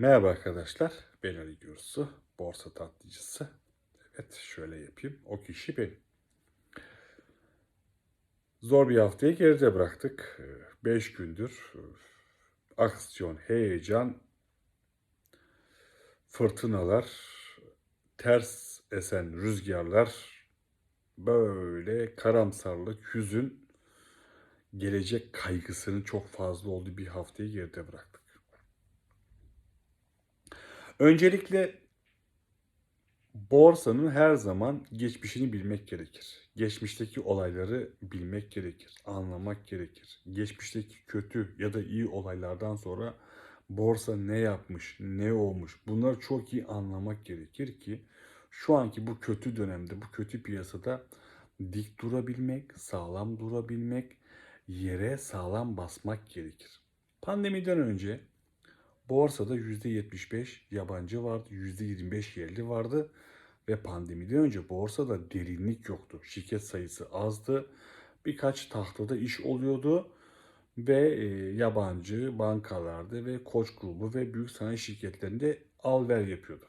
Merhaba arkadaşlar. Ben Ali Gürsu, borsa tatlıcısı. Evet, şöyle yapayım. O kişi benim. Zor bir haftayı geride bıraktık. 5 gündür e, aksiyon, heyecan, fırtınalar, ters esen rüzgarlar, böyle karamsarlık, hüzün, gelecek kaygısının çok fazla olduğu bir haftayı geride bıraktık. Öncelikle borsanın her zaman geçmişini bilmek gerekir. Geçmişteki olayları bilmek gerekir, anlamak gerekir. Geçmişteki kötü ya da iyi olaylardan sonra borsa ne yapmış, ne olmuş bunları çok iyi anlamak gerekir ki şu anki bu kötü dönemde, bu kötü piyasada dik durabilmek, sağlam durabilmek, yere sağlam basmak gerekir. Pandemiden önce Borsada %75 yabancı vardı, %25 yerli vardı ve pandemiden önce borsada derinlik yoktu. Şirket sayısı azdı. Birkaç tahtada iş oluyordu ve e, yabancı bankalarda ve koç grubu ve büyük sanayi şirketlerinde al ver yapıyordu.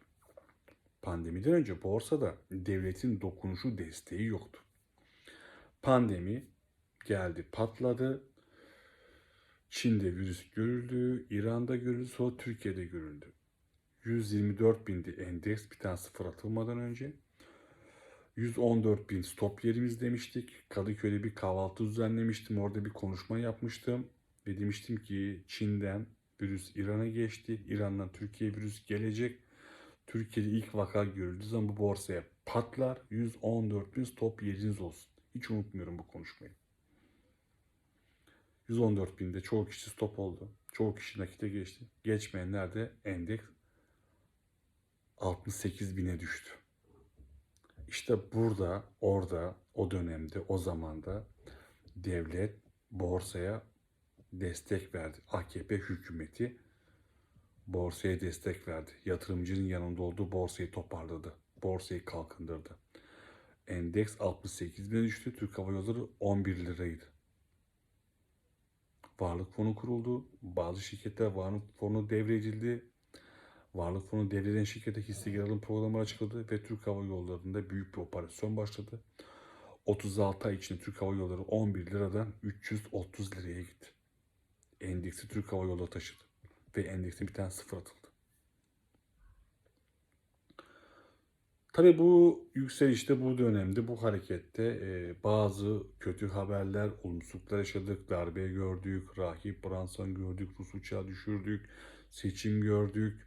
Pandemiden önce borsada devletin dokunuşu desteği yoktu. Pandemi geldi patladı Çin'de virüs görüldü, İran'da görüldü, sonra Türkiye'de görüldü. 124 bindi endeks bir tane sıfır atılmadan önce. 114 bin stop yerimiz demiştik. Kadıköy'de bir kahvaltı düzenlemiştim. Orada bir konuşma yapmıştım. Ve demiştim ki Çin'den virüs İran'a geçti. İran'dan Türkiye'ye virüs gelecek. Türkiye'de ilk vaka görüldüğü zaman bu borsaya patlar. 114 bin stop yeriniz olsun. Hiç unutmuyorum bu konuşmayı. 114 binde çoğu kişi stop oldu. Çoğu kişi nakite geçti. Geçmeyenler de endeks 68 bine düştü. İşte burada, orada, o dönemde, o zamanda devlet borsaya destek verdi. AKP hükümeti borsaya destek verdi. Yatırımcının yanında olduğu borsayı toparladı. Borsayı kalkındırdı. Endeks 68 bine düştü. Türk Hava Yolları 11 liraydı varlık fonu kuruldu. Bazı şirketler varlık fonu devredildi. Varlık fonu devreden şirkete hisse geri alım programı açıkladı ve Türk Hava Yolları'nda büyük bir operasyon başladı. 36 ay içinde Türk Hava Yolları 11 liradan 330 liraya gitti. Endeksi Türk Hava Yolları taşıdı. Ve endeksin bir tane sıfır atıldı. Tabii bu yükselişte, bu dönemde, bu harekette e, bazı kötü haberler, olumsuzluklar yaşadık, darbe gördük, Rahip Branson gördük, Rus uçağı düşürdük, seçim gördük.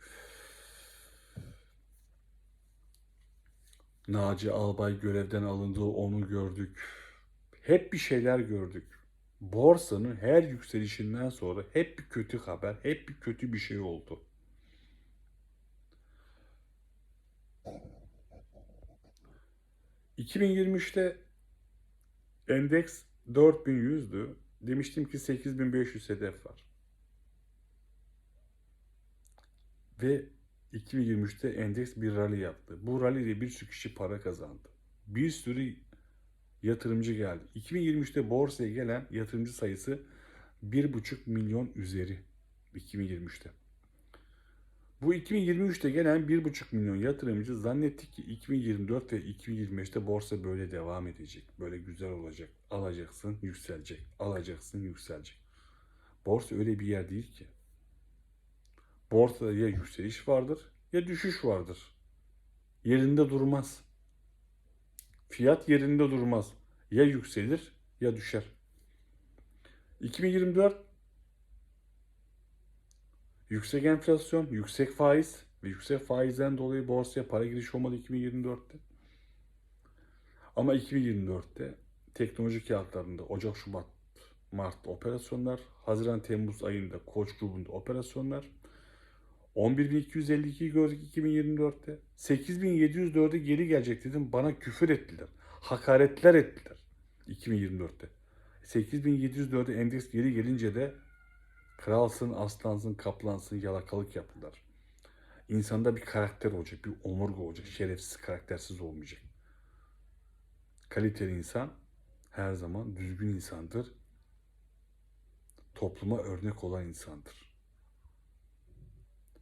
Naci Albay görevden alındı, onu gördük. Hep bir şeyler gördük. Borsanın her yükselişinden sonra hep bir kötü haber, hep bir kötü bir şey oldu. 2023'te endeks 4100'dü. Demiştim ki 8500 hedef var. Ve 2023'te endeks bir rally yaptı. Bu rally'de bir sürü kişi para kazandı. Bir sürü yatırımcı geldi. 2023'te borsaya gelen yatırımcı sayısı 1,5 milyon üzeri 2023'te. Bu 2023'te gelen 1,5 milyon yatırımcı zannettik ki 2024 ve 2025'te borsa böyle devam edecek. Böyle güzel olacak. Alacaksın, yükselecek. Alacaksın, yükselecek. Borsa öyle bir yer değil ki. Borsada ya yükseliş vardır ya düşüş vardır. Yerinde durmaz. Fiyat yerinde durmaz. Ya yükselir ya düşer. 2024 Yüksek enflasyon, yüksek faiz ve yüksek faizden dolayı borsaya para giriş olmadı 2024'te. Ama 2024'te teknoloji kağıtlarında Ocak, Şubat, Mart operasyonlar, Haziran, Temmuz ayında Koç grubunda operasyonlar, 11.252 gördük 2024'te. 8.704'e geri gelecek dedim. Bana küfür ettiler. Hakaretler ettiler 2024'te. 8.704'e endeks geri gelince de Kralsın, aslansın, kaplansın, yalakalık yaptılar. İnsanda bir karakter olacak, bir omurga olacak. Şerefsiz, karaktersiz olmayacak. Kaliteli insan her zaman düzgün insandır. Topluma örnek olan insandır.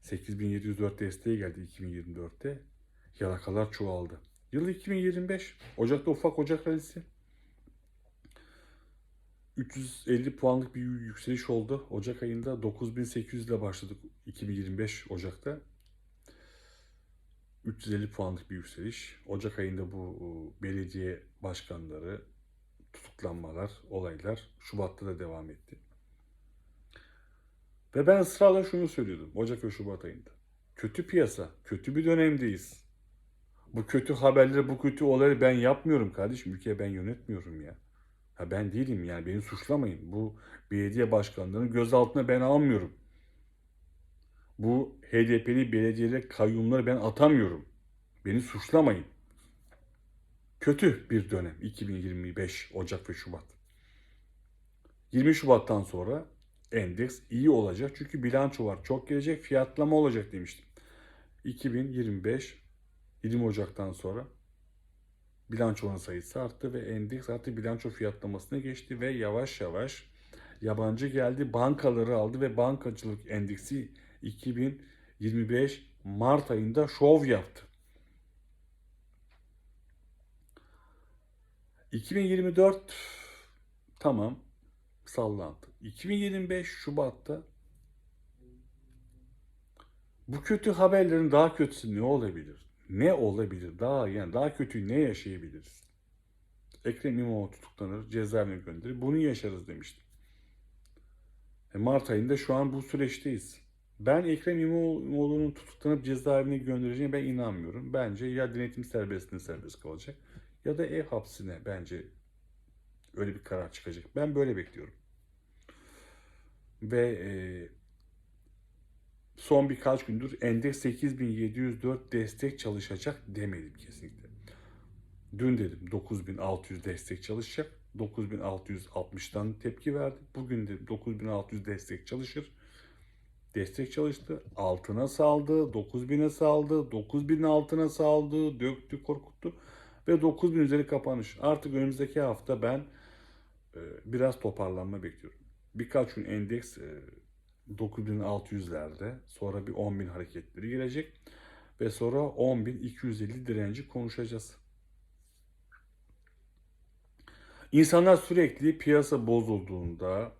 8704 desteği geldi 2024'te. Yalakalar çoğaldı. Yıl 2025. Ocak'ta ufak Ocak rallisi. 350 puanlık bir yükseliş oldu. Ocak ayında 9800 ile başladık 2025 Ocak'ta. 350 puanlık bir yükseliş. Ocak ayında bu belediye başkanları, tutuklanmalar, olaylar Şubat'ta da devam etti. Ve ben ısrarla şunu söylüyordum Ocak ve Şubat ayında. Kötü piyasa, kötü bir dönemdeyiz. Bu kötü haberleri, bu kötü olayları ben yapmıyorum kardeşim. Ülkeyi ben yönetmiyorum ya. Ha ben değilim yani beni suçlamayın. Bu belediye başkanlarının gözaltına ben almıyorum. Bu HDP'li belediyeler kayyumları ben atamıyorum. Beni suçlamayın. Kötü bir dönem 2025 Ocak ve Şubat. 20 Şubat'tan sonra endeks iyi olacak çünkü bilanço var. Çok gelecek fiyatlama olacak demiştim. 2025 20 Ocak'tan sonra bilançonun sayısı arttı ve endeks artık bilanço fiyatlamasına geçti ve yavaş yavaş yabancı geldi bankaları aldı ve bankacılık endeksi 2025 Mart ayında şov yaptı. 2024 tamam sallandı. 2025 Şubat'ta bu kötü haberlerin daha kötüsü ne olabilir? Ne olabilir? Daha yani daha kötü ne yaşayabiliriz? Ekrem İmamoğlu tutuklanır, cezaevine gönderilir. Bunu yaşarız demiştim. E Mart ayında şu an bu süreçteyiz. Ben Ekrem İmamoğlu'nun tutuklanıp cezaevine göndereceğine ben inanmıyorum. Bence ya denetim serbestliğinde serbest kalacak ya da ev hapsine bence öyle bir karar çıkacak. Ben böyle bekliyorum. Ve e, son birkaç gündür endeks 8704 destek çalışacak demedim kesinlikle. Dün dedim 9600 destek çalışacak. 9660'dan tepki verdi. Bugün de 9600 destek çalışır. Destek çalıştı. Altına saldı. 9000'e saldı. 9000'in altına saldı. Döktü, korkuttu. Ve 9000 üzeri kapanış. Artık önümüzdeki hafta ben e, biraz toparlanma bekliyorum. Birkaç gün endeks 9600'lerde sonra bir 10.000 hareketleri gelecek ve sonra 10.250 direnci konuşacağız. İnsanlar sürekli piyasa bozulduğunda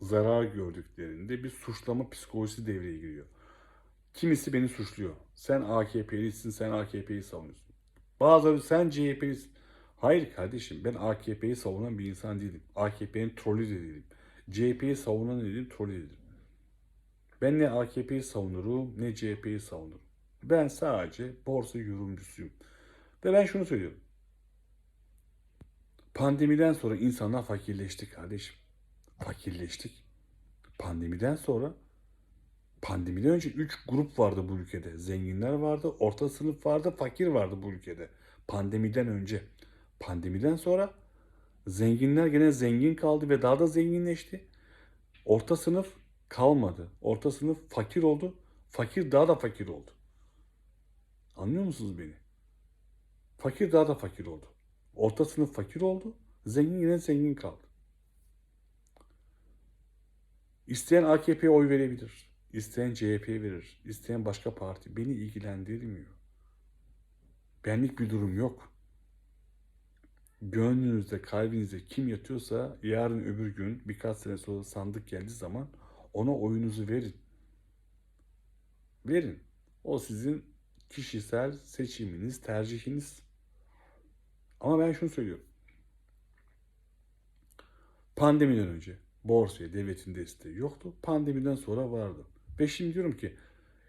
zarar gördüklerinde bir suçlama psikolojisi devreye giriyor. Kimisi beni suçluyor. Sen AKP'lisin, sen AKP'yi savunuyorsun. Bazıları sen CHP'lisin. Hayır kardeşim ben AKP'yi savunan bir insan değilim. AKP'nin trolü de değilim. CHP'yi savunan değilim, trolü değilim. Ben ne AKP'yi savunurum ne CHP'yi savunurum. Ben sadece borsa yorumcusuyum. Ve ben şunu söylüyorum. Pandemiden sonra insanlar fakirleşti kardeşim. Fakirleştik. Pandemiden sonra pandemiden önce 3 grup vardı bu ülkede. Zenginler vardı, orta sınıf vardı, fakir vardı bu ülkede. Pandemiden önce. Pandemiden sonra zenginler gene zengin kaldı ve daha da zenginleşti. Orta sınıf kalmadı. Orta sınıf fakir oldu. Fakir daha da fakir oldu. Anlıyor musunuz beni? Fakir daha da fakir oldu. Orta sınıf fakir oldu. Zengin yine zengin kaldı. İsteyen AKP'ye oy verebilir. İsteyen CHP'ye verir. İsteyen başka parti. Beni ilgilendirmiyor. Benlik bir durum yok. Gönlünüzde, kalbinizde kim yatıyorsa yarın öbür gün birkaç sene sonra sandık geldiği zaman ona oyunuzu verin. Verin. O sizin kişisel seçiminiz, tercihiniz. Ama ben şunu söylüyorum. Pandemiden önce borsaya devletin desteği yoktu. Pandemiden sonra vardı. Ve şimdi diyorum ki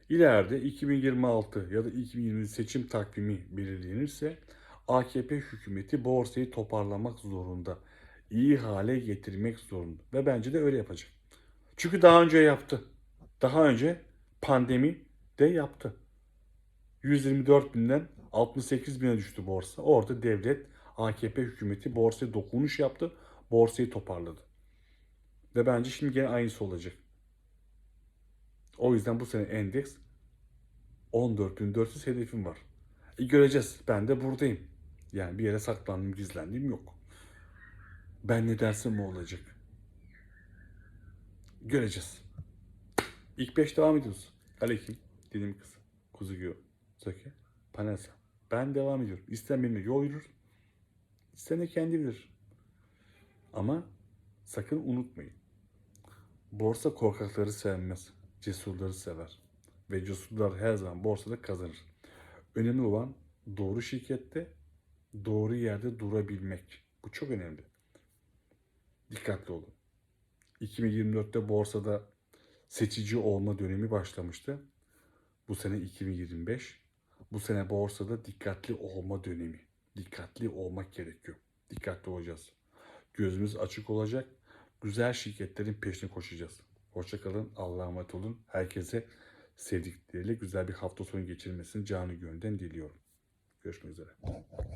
ileride 2026 ya da 2020 seçim takvimi belirlenirse AKP hükümeti borsayı toparlamak zorunda. iyi hale getirmek zorunda. Ve bence de öyle yapacak. Çünkü daha önce yaptı. Daha önce pandemi de yaptı. 124 binden 68 bine düştü borsa. Orada devlet, AKP hükümeti borsaya dokunuş yaptı. Borsayı toparladı. Ve bence şimdi gene aynısı olacak. O yüzden bu sene endeks 14.400 hedefim var. E göreceğiz. Ben de buradayım. Yani bir yere saklandım, gizlendiğim yok. Ben ne dersem o olacak. Göreceğiz. İlk 5 devam ediyoruz. Aleyküm. Dilim kızı. Kuzugu. Zaki. Panasa. Ben devam ediyorum. İsteyen benimle yol yürür. İsteyen de kendi bilir. Ama sakın unutmayın. Borsa korkakları sevmez. Cesurları sever. Ve cesurlar her zaman borsada kazanır. Önemli olan doğru şirkette, doğru yerde durabilmek. Bu çok önemli. Dikkatli olun. 2024'te borsada seçici olma dönemi başlamıştı. Bu sene 2025. Bu sene borsada dikkatli olma dönemi. Dikkatli olmak gerekiyor. Dikkatli olacağız. Gözümüz açık olacak. Güzel şirketlerin peşine koşacağız. Hoşçakalın. Allah'a emanet olun. Herkese sevdikleriyle güzel bir hafta sonu geçirmesini canı gönülden diliyorum. Görüşmek üzere.